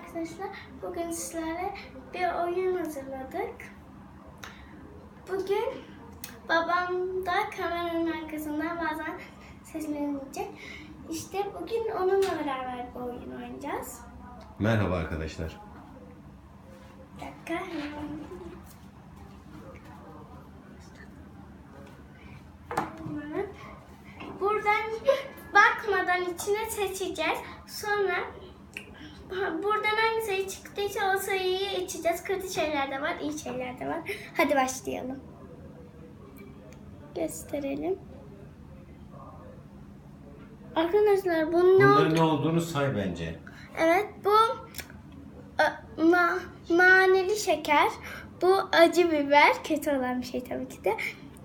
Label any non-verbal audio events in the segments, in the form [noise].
arkadaşlar. Bugün sizlere bir oyun hazırladık. Bugün babam da kameranın arkasından bazen seslenecek. İşte bugün onunla beraber bu oyun oynayacağız. Merhaba arkadaşlar. Bir dakika. Buradan bakmadan içine seçeceğiz. Sonra buradan hangi sayı çıktıysa o sayıyı içeceğiz. Kötü şeyler de var, iyi şeyler de var. Hadi başlayalım. Gösterelim. Arkadaşlar bunun ne Bunların ne olduğunu say bence. Evet bu e, na, naneli şeker. Bu acı biber. Kötü olan bir şey tabii ki de.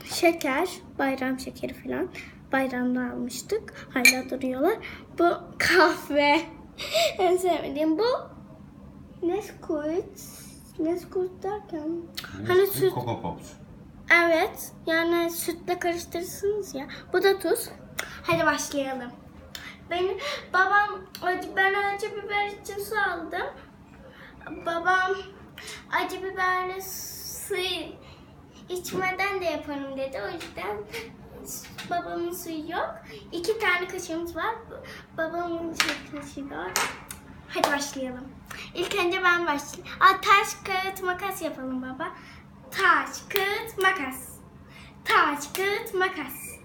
Şeker. Bayram şekeri falan. Bayramda almıştık. Hala duruyorlar. Bu kahve. [laughs] en sevmediğim bu Nesquik. Nesquik derken hani süt Coco Pops. Evet. Yani sütle karıştırırsınız ya. Bu da tuz. Hadi başlayalım. Benim babam acı ben acı biber için su aldım. Babam acı biberle suyu içmeden de yaparım dedi. O yüzden babamın suyu yok. İki tane kaşığımız var. Babamın şey kaşığı var. Hadi başlayalım. İlk önce ben başlayayım. Aa, taş, kağıt, makas yapalım baba. Taş, kağıt, makas. Taş, kağıt, makas.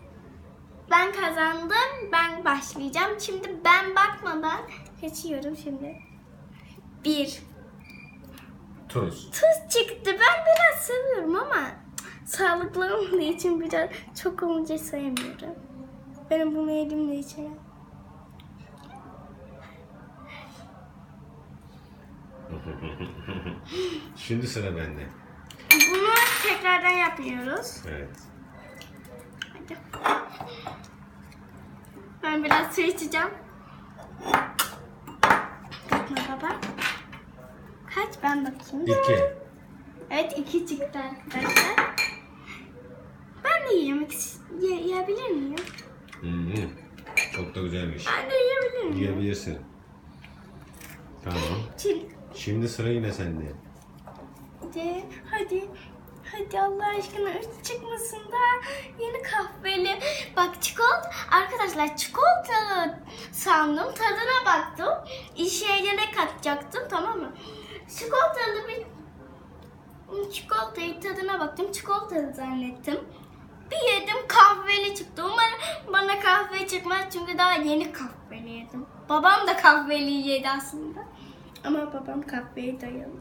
Ben kazandım. Ben başlayacağım. Şimdi ben bakmadan seçiyorum şimdi. Bir. Tuz. Tuz çıktı. Ben biraz seviyorum ama sağlıklı olmadığı için biraz çok olunca sevmiyorum. Benim bunu elimle içemem. Şimdi sıra bende. Bunu tekrardan yapıyoruz. Evet. Hadi. Ben biraz su içeceğim. Bakma baba. Kaç ben bakayım. İki. Evet iki çıktı arkadaşlar. İkisi, ye, yiyebilir miyim? Hı-hı. Çok da güzelmiş. Ben de yiyebilir miyim? Yiyebilirsin. Tamam. Şimdi, Şimdi sıra yine sende. hadi, hadi. Hadi Allah aşkına üst çıkmasın da yeni kahveli. Bak çikolata, arkadaşlar çikolata sandım. Tadına baktım. İşe ne katacaktım tamam mı? Çikolatalı bir çikolatayı tadına baktım. Çikolatalı zannettim. Bir yedim kahveli çıktı. Umarım bana kahve çıkmaz çünkü daha yeni kahveli yedim. Babam da kahveli yedi aslında. Ama babam kahveye dayalı.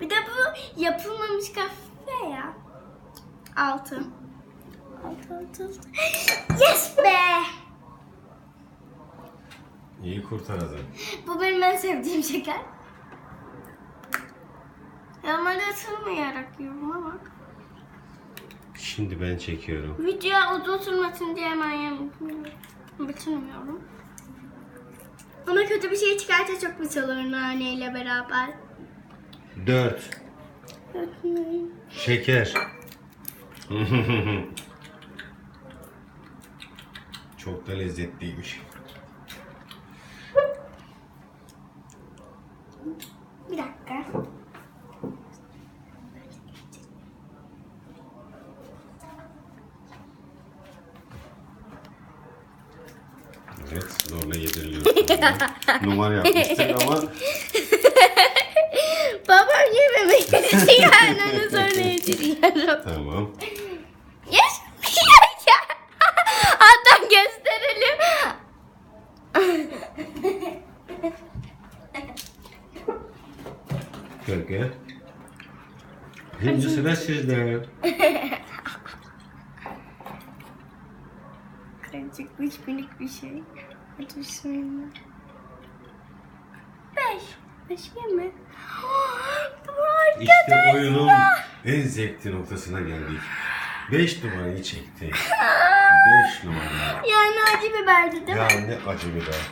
Bir de bu yapılmamış kahve ya. Altı. Altı altı. altı. Yes be! İyi kurtaradın. Bu benim en sevdiğim şeker. Normalde ısırmayarak yiyorum ama. Şimdi ben çekiyorum. Video uzun sürmesin diye hemen yemiyorum. Bitirmiyorum. Ama kötü bir şey çıkarsa çok güzel olur naneyle beraber. Dört. Şeker. [laughs] Çok da lezzetliymiş. Bir dakika. Evet, zorla yediriliyorsun. [laughs] Numara yapmıştık ama [laughs] Babam yememek için yani onu sonra yediriyorum. tamam. Yes. [laughs] Hatta gösterelim. Peki. Şimdi sıra sizde. Çıkmış minik bir şey. Hadi bismillah. Beş. Beş yeme. Bu İşte oyunun en zevkli noktasına geldik. 5 numarayı çekti. 5 numara. Yani acı biberdi değil mi? Ya ne acı biber.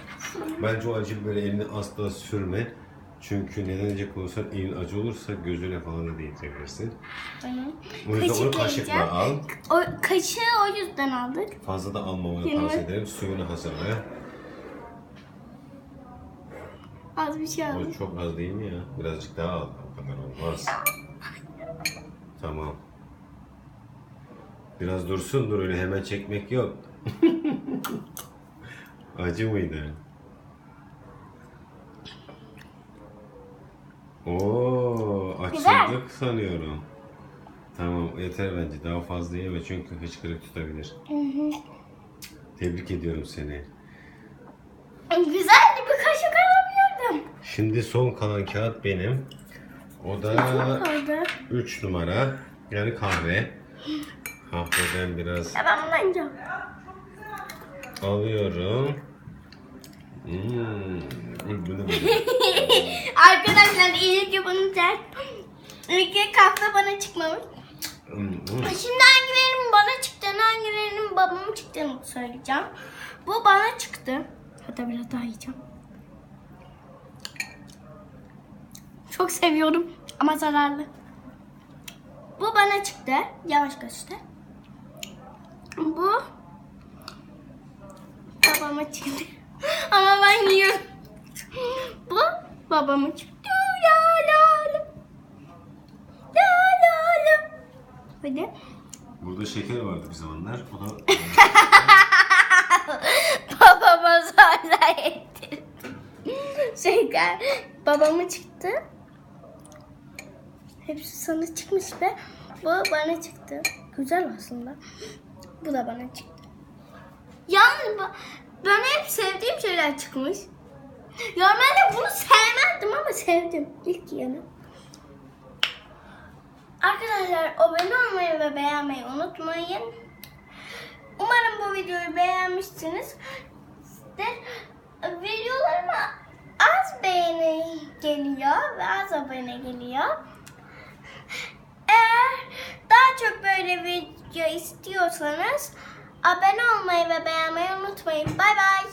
Bence o acı biberi eline asla sürme. Çünkü neden diyecek olursan elin acı olursa gözüne falan da değdirebilirsin. Tamam. O yüzden onu Kaşık kaşıkla al. O kaşığı o yüzden aldık. Fazla da almamanı Yirmi. tavsiye ederim. Suyunu hazırla. Az bir şey aldım. O çok az değil mi ya? Birazcık daha al. O kadar olmaz. Tamam. Biraz dursun dur öyle hemen çekmek yok. [laughs] Acı mıydı? Oo, Güzel. açıldık sanıyorum. Tamam yeter bence daha fazla yeme çünkü hıçkırık tutabilir. Tebrik ediyorum seni. Güzeldi bir. Şimdi son kalan kağıt benim. O da Kaldı. 3 numara. Yani kahve. Kahveden biraz Ya ben bunu yiyeceğim. alıyorum. Hmm. Bu ne böyle? [laughs] Arkadaşlar iyi ki bunu ter. İyi ki kahve bana çıkmamış. Hmm, hmm. Şimdi hangilerinin bana çıktığını, hangilerinin babama çıktığını söyleyeceğim. Bu bana çıktı. Hatta biraz daha yiyeceğim. Çok seviyorum ama zararlı. Bu bana çıktı. Yavaş göster. Bu babama çıktı. [laughs] ama ben yiyorum. Bu babama çıktı. La la la. La la la. Hadi. Burada şeker vardı bir zamanlar. O da [laughs] Babama zorla ettirdim. Şeker. Babama çıktı. Hepsi sana çıkmış be. Bu bana çıktı. Güzel aslında. Bu da bana çıktı. Ba- bana hep sevdiğim şeyler çıkmış. Normalde bunu sevmezdim ama sevdim. İlk yanı. Arkadaşlar abone olmayı ve beğenmeyi unutmayın. Umarım bu videoyu beğenmişsiniz. De, videolarıma az beğeni geliyor ve az abone geliyor. Daha çok böyle video istiyorsanız abone olmayı ve beğenmeyi unutmayın. Bay bay.